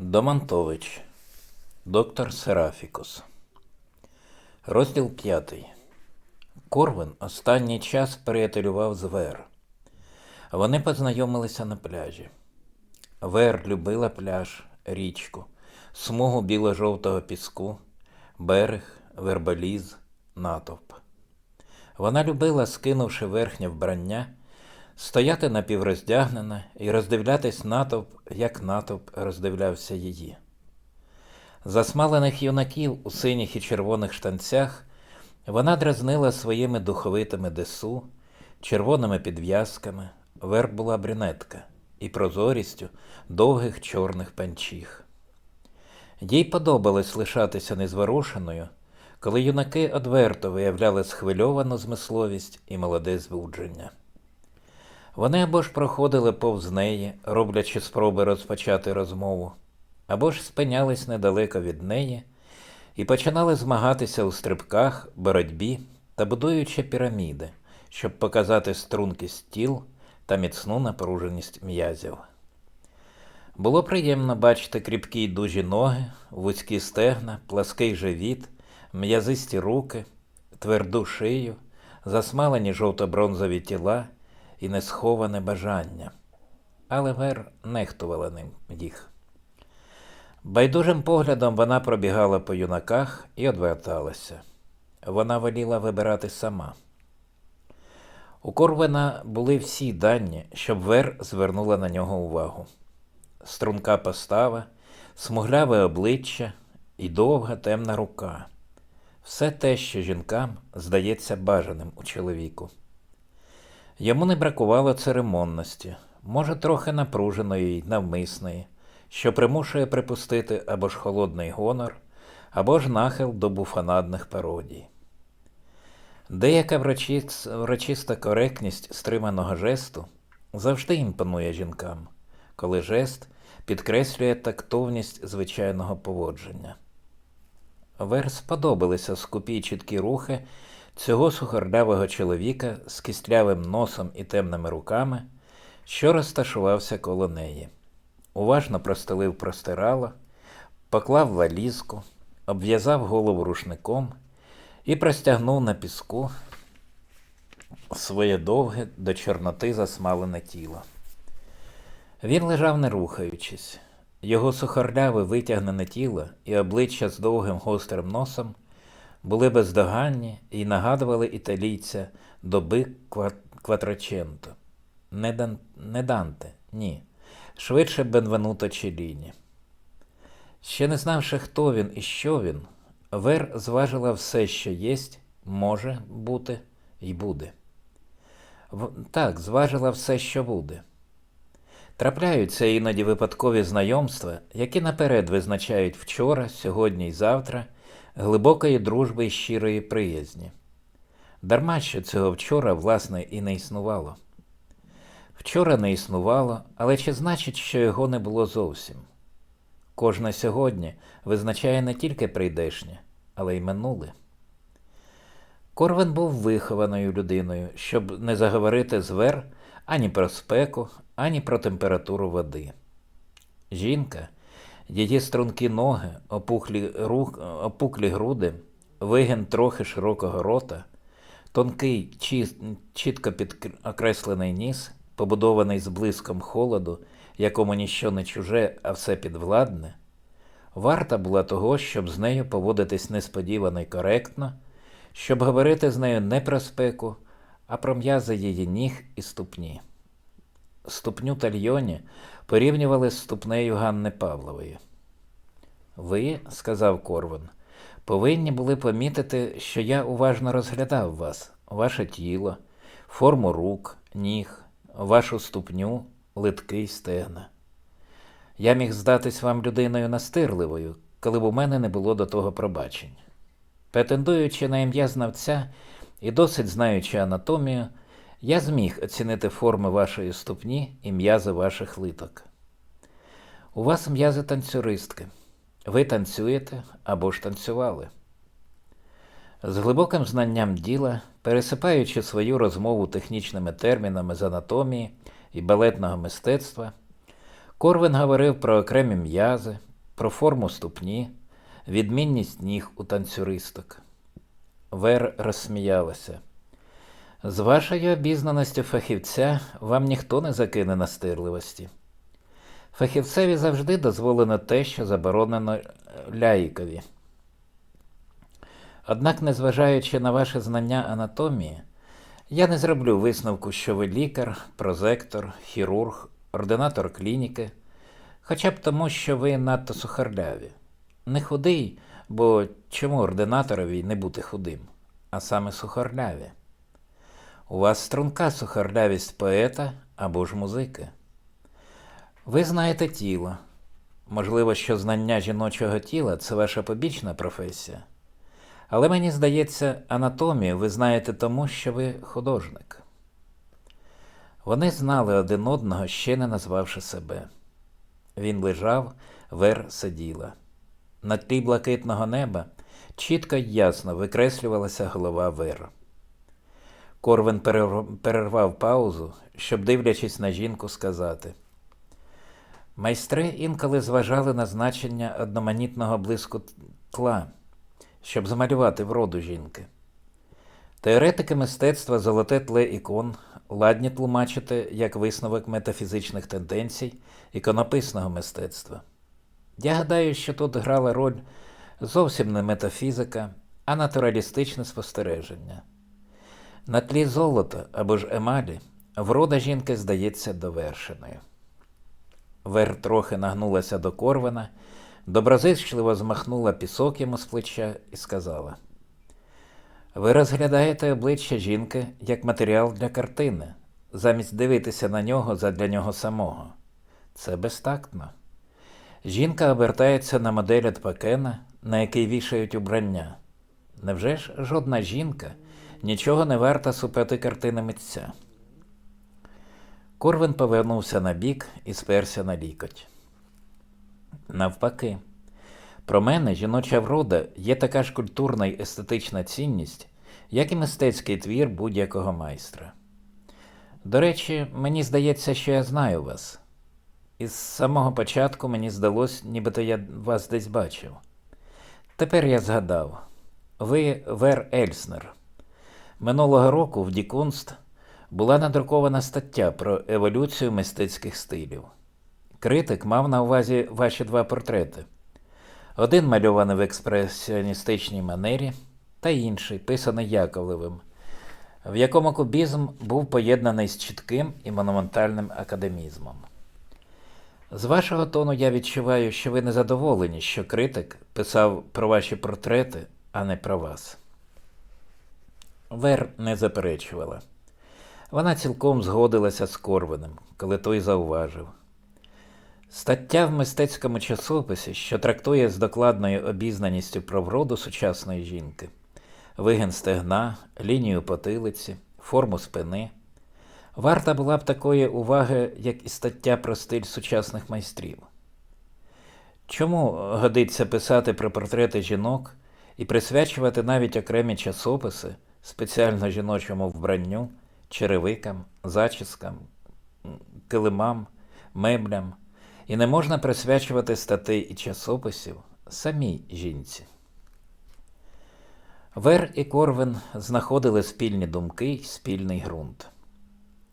Домантович, доктор Серафікус. Розділ п'ятий. Корвин останній час приятелював з Вер. Вони познайомилися на пляжі. Вер любила пляж, річку, смугу біло-жовтого піску, берег, вербаліз, натовп. Вона любила, скинувши верхнє вбрання, стояти напівроздягнена і роздивлятись натовп, як натовп роздивлявся її. Засмалених юнаків у синіх і червоних штанцях вона дразнила своїми духовитими десу, червоними підв'язками, вер була брюнетка і прозорістю довгих чорних панчіх. Їй подобалось лишатися незворушеною, коли юнаки одверто виявляли схвильовану змисловість і молоде збудження. Вони або ж проходили повз неї, роблячи спроби розпочати розмову, або ж спинялись недалеко від неї і починали змагатися у стрибках, боротьбі та будуючи піраміди, щоб показати стрункість тіл та міцну напруженість м'язів. Було приємно бачити кріпкі й дужі ноги, вузькі стегна, плаский живіт, м'язисті руки, тверду шию, засмалені жовто-бронзові тіла і несховане бажання. Але Вер нехтувала ним їх. Байдужим поглядом вона пробігала по юнаках і одверталася. Вона воліла вибирати сама. У Корвена були всі дані, щоб Вер звернула на нього увагу. Струнка постава, смугляве обличчя і довга темна рука. Все те, що жінкам здається бажаним у чоловіку. Йому не бракувало церемонності, може, трохи напруженої й навмисної, що примушує припустити або ж холодний гонор, або ж нахил до буфанадних пародій. Деяка врочист- врочиста коректність стриманого жесту завжди імпонує жінкам, коли жест підкреслює тактовність звичайного поводження. Вер сподобалися скупі чіткі рухи цього сухорлявого чоловіка з кістлявим носом і темними руками, що розташувався коло неї. Уважно простелив простирало, поклав валізку, обв'язав голову рушником і простягнув на піску своє довге до чорноти засмалене тіло. Він лежав не рухаючись. Його сухорляве витягнене тіло і обличчя з довгим гострим носом були бездоганні і нагадували італійця доби Кватраченто. Не, Дан... не Данте, ні. Швидше Бенвенуто Челіні. Ще не знавши, хто він і що він, Вер зважила все, що єсть, може бути і буде. В... Так, зважила все, що буде. Трапляються іноді випадкові знайомства, які наперед визначають вчора, сьогодні і завтра глибокої дружби і щирої приязні. Дарма що цього вчора, власне, і не існувало. Вчора не існувало, але чи значить, що його не було зовсім? Кожне сьогодні визначає не тільки прийдешнє, але й минуле. Корвин був вихованою людиною, щоб не заговорити з Вер ані про спеку, ані про температуру води. Жінка, її стрункі ноги, опухлі, рук, опуклі груди, вигін трохи широкого рота, тонкий, чіс- чітко підкреслений ніс, побудований з блиском холоду, якому ніщо не чуже, а все підвладне, варта була того, щоб з нею поводитись несподівано й коректно, щоб говорити з нею не про спеку, а про м'язи її ніг і ступні. Ступню тальйоні порівнювали з ступнею Ганни Павлової. Ви, сказав Корвин, повинні були помітити, що я уважно розглядав вас, ваше тіло, форму рук, ніг, вашу ступню, литки й стегна. Я міг здатись вам людиною настирливою, коли б у мене не було до того пробачень. Претендуючи на ім'я знавця і досить знаючи анатомію, я зміг оцінити форми вашої ступні і м'язи ваших литок. У вас м'язи танцюристки. Ви танцюєте або ж танцювали. З глибоким знанням діла, пересипаючи свою розмову технічними термінами з анатомії і балетного мистецтва, Корвин говорив про окремі м'язи, про форму ступні, відмінність ніг у танцюристок. Вер розсміялася. З вашою обізнаністю фахівця вам ніхто не закине настирливості. Фахівцеві завжди дозволено те, що заборонено ляїкові. Однак, незважаючи на ваше знання анатомії, я не зроблю висновку, що ви лікар, прозектор, хірург, ординатор клініки, хоча б тому, що ви надто сухарляві. Не худий, бо чому ординаторові не бути худим, а саме сухарляві. У вас струнка сухарлявість поета або ж музики. Ви знаєте тіло. Можливо, що знання жіночого тіла це ваша побічна професія. Але мені здається, анатомію ви знаєте тому, що ви художник. Вони знали один одного, ще не назвавши себе. Він лежав, вер сиділа. На тлі блакитного неба чітко й ясно викреслювалася голова вер. Перерв- перервав паузу, щоб, дивлячись на жінку, сказати. Майстри інколи зважали на значення одноманітного блиску тла, щоб змалювати вроду жінки. Теоретики мистецтва золоте тле ікон ладні тлумачити як висновок метафізичних тенденцій іконописного мистецтва. Я гадаю, що тут грала роль зовсім не метафізика, а натуралістичне спостереження. На тлі золота або ж емалі врода жінки здається довершеною. Вер трохи нагнулася до Корвина, доброзичливо змахнула пісок йому з плеча і сказала: Ви розглядаєте обличчя жінки як матеріал для картини, замість дивитися на нього задля нього самого. Це безтактно. Жінка обертається на модель від Пакена, на який вішають убрання. Невже ж жодна жінка нічого не варта супроти картини митця? Корвин повернувся на бік і сперся на лікоть. Навпаки, про мене жіноча врода є така ж культурна й естетична цінність, як і мистецький твір будь-якого майстра. До речі, мені здається, що я знаю вас. Із самого початку мені здалось, нібито я вас десь бачив. Тепер я згадав. Ви Вер Ельснер. Минулого року в Дікунст була надрукована стаття про еволюцію мистецьких стилів. Критик мав на увазі ваші два портрети. Один мальований в експресіоністичній манері, та інший, писаний Яковлевим, в якому кубізм був поєднаний з чітким і монументальним академізмом. З вашого тону я відчуваю, що ви незадоволені, що критик писав про ваші портрети, а не про вас. Вер не заперечувала. Вона цілком згодилася з Корвинем, коли той зауважив. Стаття в мистецькому часописі, що трактує з докладною обізнаністю про вроду сучасної жінки, вигін стегна, лінію потилиці, форму спини, варта була б такої уваги, як і стаття про стиль сучасних майстрів. Чому годиться писати про портрети жінок і присвячувати навіть окремі часописи спеціально жіночому вбранню, черевикам, зачіскам, килимам, меблям, і не можна присвячувати статей і часописів самій жінці? Вер і Корвин знаходили спільні думки й спільний ґрунт.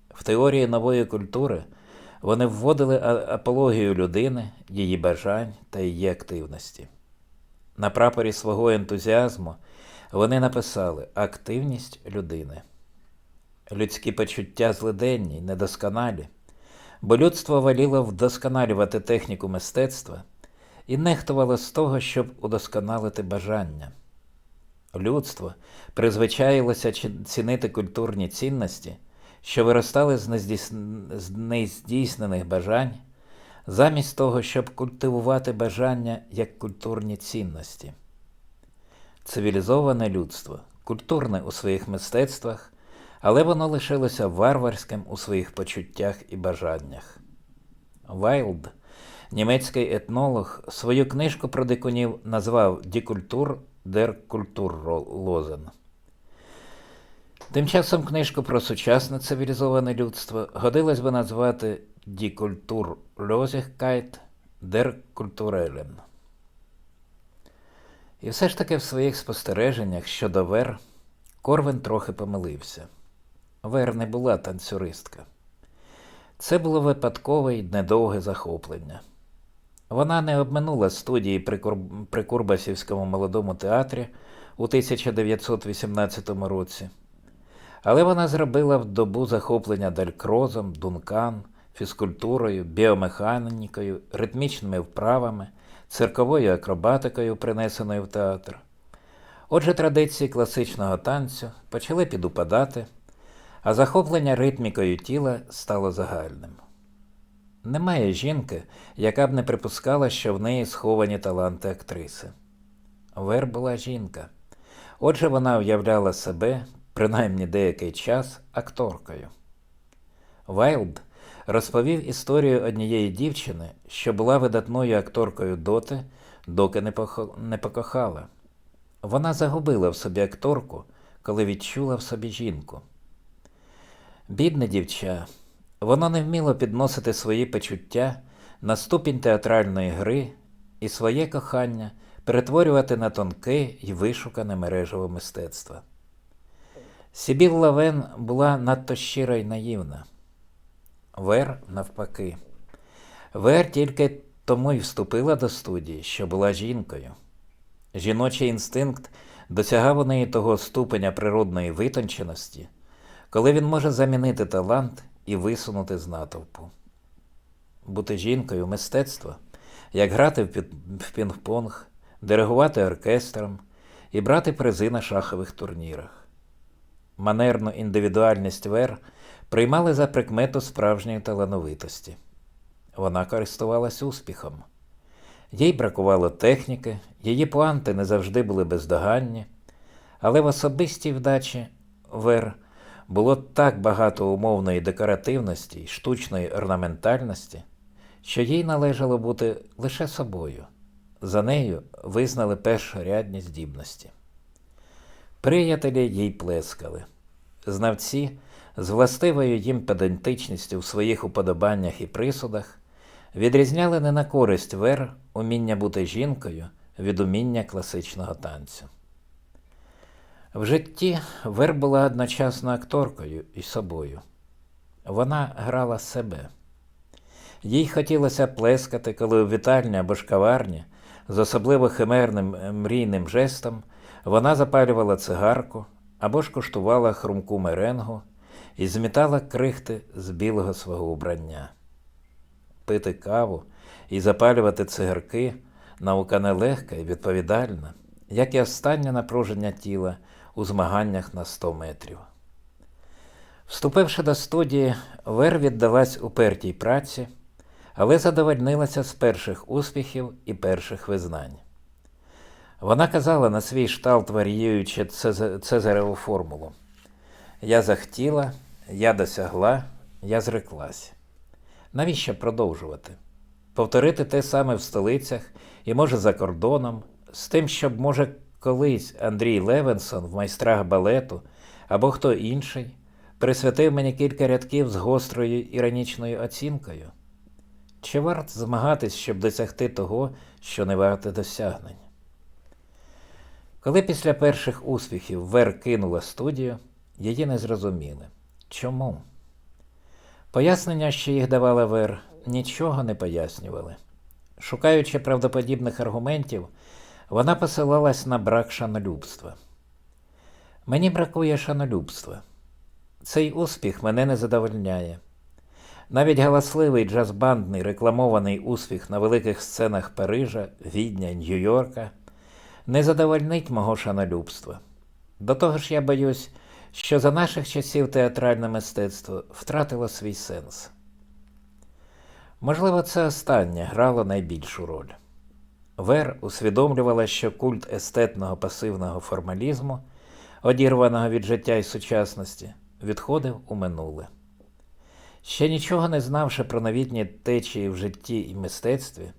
В теорії нової культури вони вводили апологію людини, її бажань та її активності. На прапорі свого ентузіазму вони написали активність людини. Людські почуття злиденні, недосконалі, бо людство воліло вдосконалювати техніку мистецтва і нехтувало з того, щоб удосконалити бажання. Людство призвичаїлося цінити культурні цінності, що виростали з нездійс- з нездійснених бажань, замість того, щоб культивувати бажання як культурні цінності. Цивілізоване людство, культурне у своїх мистецтвах, але воно лишилося варварським у своїх почуттях і бажаннях. Вайлд, німецький етнолог, свою книжку про дикунів назвав Die Kultur der Kulturlosen. Тим часом книжку про сучасне цивілізоване людство годилось би назвати Die Kulturlosigkeit der Kulturellen. І все ж таки в своїх спостереженнях щодо Вер Корвин трохи помилився. Вер не була танцюристка. Це було випадкове й недовге захоплення. Вона не обминула студії при, Кур... при Курбасівському молодому театрі у 1918 році, але вона зробила в добу захоплення далькрозом, дункан, фізкультурою, біомеханікою, ритмічними вправами, цирковою акробатикою, принесеною в театр. Отже, традиції класичного танцю почали підупадати, а захоплення ритмікою тіла стало загальним. Немає жінки, яка б не припускала, що в неї сховані таланти актриси. Вер була жінка. Отже, вона уявляла себе, принаймні деякий час, акторкою. Вайлд розповів історію однієї дівчини, що була видатною акторкою доти, доки не, похо... не покохала. Вона загубила в собі акторку, коли відчула в собі жінку. Бідне дівча, воно не вміло підносити свої почуття на ступінь театральної гри і своє кохання перетворювати на тонке і вишукане мережево мистецтво. Сібіл Лавен була надто щира й наївна. Вер навпаки. Вер тільки тому й вступила до студії, що була жінкою. Жіночий інстинкт досягав у неї того ступеня природної витонченості, коли він може замінити талант і висунути з натовпу. Бути жінкою мистецтво, як грати в пінг-понг, диригувати оркестром і брати призи на шахових турнірах. Манерну індивідуальність Вер приймали за прикмету справжньої талановитості. Вона користувалась успіхом. Їй бракувало техніки, її пуанти не завжди були бездоганні, але в особистій вдачі Вер було так багато умовної декоративності й штучної орнаментальності, що їй належало бути лише собою. За нею визнали першорядні здібності. Приятелі їй плескали. Знавці з властивою їм педантичністю в своїх уподобаннях і присудах відрізняли не на користь вер уміння бути жінкою від уміння класичного танцю. В житті Вер була одночасно акторкою і собою. Вона грала себе. Їй хотілося плескати, коли у вітальні або ж каварні з особливо химерним е, мрійним жестом вона запалювала цигарку або ж куштувала хрумку меренгу і змітала крихти з білого свого убрання. Пити каву і запалювати цигарки наука нелегка і відповідальна, як і останнє напруження тіла у змаганнях на 100 метрів. Вступивши до студії, Вер віддалась упертій праці, але задовольнилася з перших успіхів і перших визнань. Вона казала на свій шталт, варіюючи Цезареву формулу: Я захотіла, я досягла, я зреклась. Навіщо продовжувати? Повторити те саме в столицях і, може, за кордоном, з тим, щоб, може, колись Андрій Левенсон в майстрах балету або хто інший присвятив мені кілька рядків з гострою іронічною оцінкою? Чи варт змагатись, щоб досягти того, що не варте досягнень? Коли після перших успіхів Вер кинула студію, її не зрозуміли. Чому? Пояснення, що їх давала Вер, нічого не пояснювали. Шукаючи правдоподібних аргументів, вона посилалась на брак шанолюбства. Мені бракує шанолюбства. Цей успіх мене не задовольняє. Навіть галасливий джаз-бандний рекламований успіх на великих сценах Парижа, Відня, Нью-Йорка не задовольнить мого шанолюбства. До того ж, я боюсь, що за наших часів театральне мистецтво втратило свій сенс. Можливо, це останнє грало найбільшу роль. Вер усвідомлювала, що культ естетного пасивного формалізму, одірваного від життя і сучасності, відходив у минуле. Ще нічого не знавши про новітні течії в житті і мистецтві,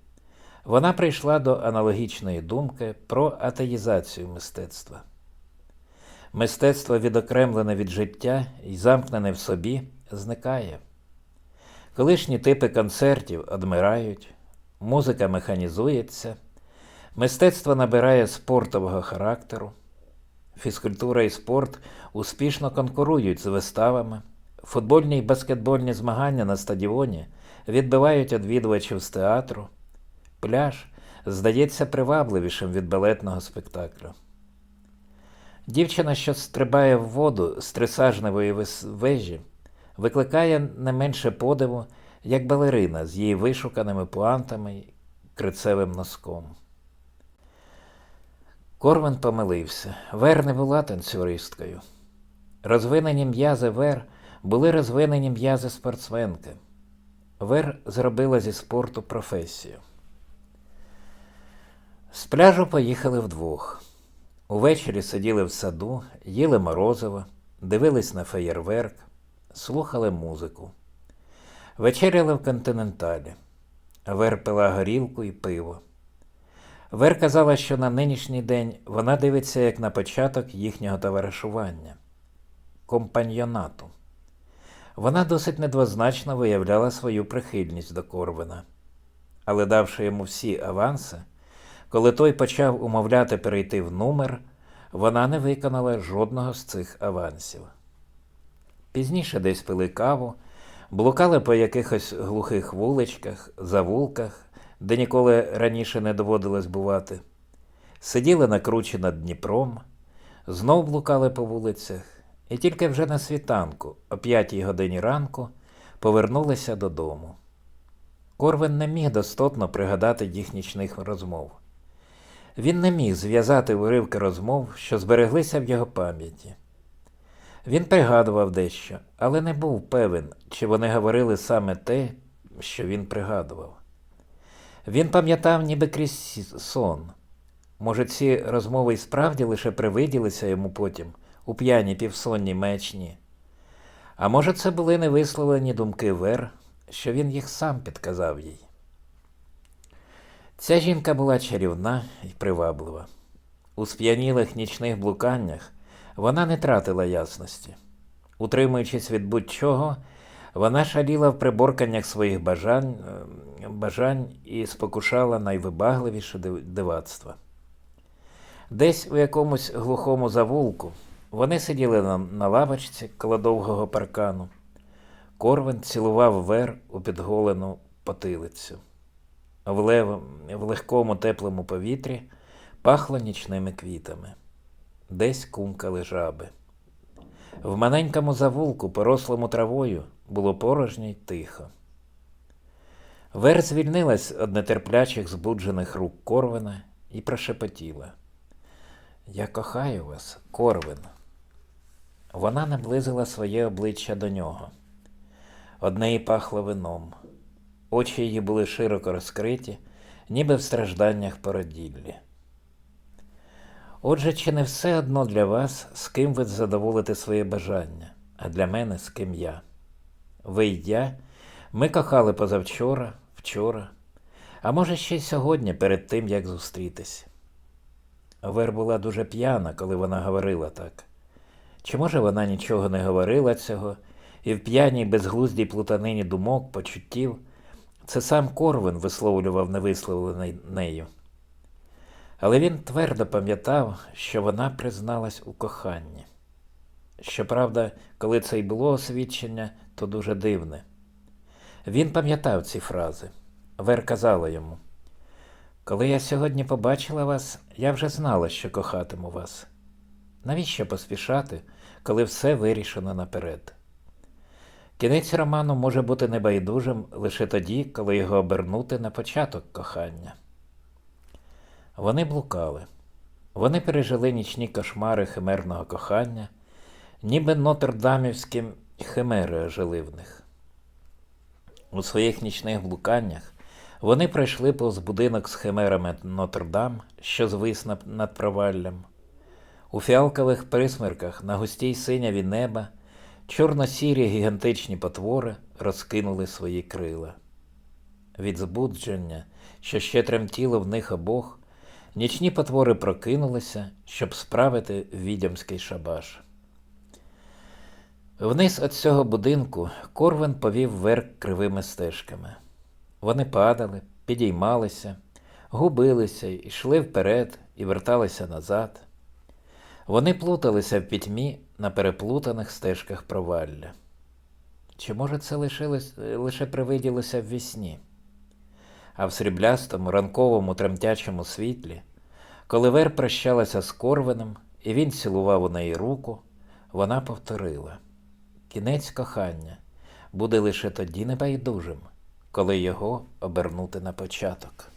вона прийшла до аналогічної думки про атеїзацію мистецтва. Мистецтво, відокремлене від життя і замкнене в собі, зникає. Колишні типи концертів одмирають, музика механізується, Мистецтво набирає спортового характеру. Фізкультура і спорт успішно конкурують з виставами. Футбольні і баскетбольні змагання на стадіоні відбивають відвідувачів з театру. Пляж здається привабливішим від балетного спектаклю. Дівчина, що стрибає в воду з трисажневої вежі, викликає не менше подиву, як балерина з її вишуканими пуантами й крицевим носком. Корвин помилився. Вер не була танцюристкою. Розвинені м'язи Вер були розвинені м'язи спортсменки. Вер зробила зі спорту професію. З пляжу поїхали вдвох. Увечері сиділи в саду, їли морозиво, дивились на феєрверк, слухали музику. Вечеряли в континенталі. Вер пила горілку і пиво. Вер казала, що на нинішній день вона дивиться як на початок їхнього товаришування, компаньйонату. Вона досить недвозначно виявляла свою прихильність до Корвина, але давши йому всі аванси, коли той почав умовляти перейти в номер, вона не виконала жодного з цих авансів. Пізніше десь пили каву, блукали по якихось глухих вуличках, завулках, де ніколи раніше не доводилось бувати, сиділи на над Дніпром, знов блукали по вулицях, і тільки вже на світанку, о п'ятій годині ранку, повернулися додому. Корвин не міг достотно пригадати їх нічних розмов. Він не міг зв'язати уривки розмов, що збереглися в його пам'яті. Він пригадував дещо, але не був певен, чи вони говорили саме те, що він пригадував. Він пам'ятав ніби крізь сон. Може, ці розмови й справді лише привиділися йому потім у п'яній півсонній маячні. А може, це були невисловлені думки Вер, що він їх сам підказав їй. Ця жінка була чарівна і приваблива. У сп'янілих нічних блуканнях вона не тратила ясності. Утримуючись від будь-чого, вона шаліла в приборканнях своїх бажань, е, бажань і спокушала найвибагливіше див- дивацтва. Десь у якомусь глухому завулку вони сиділи на, на лавочці коло довгого паркану. Корвин цілував вер у підголену потилицю. В, лев... в легкому теплому повітрі пахло нічними квітами. Десь кумкали жаби. В маленькому завулку, порослому травою, було порожньо й тихо. Вер звільнилась від нетерплячих збуджених рук Корвина і прошепотіла. Я кохаю вас, Корвин. Вона наблизила своє обличчя до нього. Одне їй пахло вином. Очі її були широко розкриті, ніби в стражданнях породіллі. Отже, чи не все одно для вас, з ким ви задоволите своє бажання, а для мене з ким я? Ви й я, ми кохали позавчора, вчора, а може ще й сьогодні, перед тим, як зустрітись. Вер була дуже п'яна, коли вона говорила так. Чи може вона нічого не говорила цього, і в п'яній безглуздій плутанині думок, почуттів, це сам Корвин висловлював невисловлений нею. Але він твердо пам'ятав, що вона призналась у коханні. Щоправда, коли це й було освідчення, то дуже дивне. Він пам'ятав ці фрази. Вер казала йому: Коли я сьогодні побачила вас, я вже знала, що кохатиму вас. Навіщо поспішати, коли все вирішено наперед? Кінець роману може бути небайдужим лише тоді, коли його обернути на початок кохання. Вони блукали. Вони пережили нічні кошмари химерного кохання, ніби Нотр-Дамівські химери ожили в них. У своїх нічних блуканнях вони пройшли повз будинок з химерами Нотр-Дам, що звис над проваллям. У фіалкових присмерках на густій синяві неба чорно-сірі гігантичні потвори розкинули свої крила. Від збудження, що ще тремтіло в них обох, нічні потвори прокинулися, щоб справити відьомський шабаш. Вниз від цього будинку Корвин повів вверх кривими стежками. Вони падали, підіймалися, губилися, йшли вперед і верталися назад. Вони плуталися в пітьмі на переплутаних стежках провалля. Чи може це лишилось, лише привиділося в вісні? А в сріблястому ранковому тремтячому світлі, коли Вер прощалася з Корвином, і він цілував у неї руку, вона повторила: кінець кохання буде лише тоді небайдужим, коли його обернути на початок.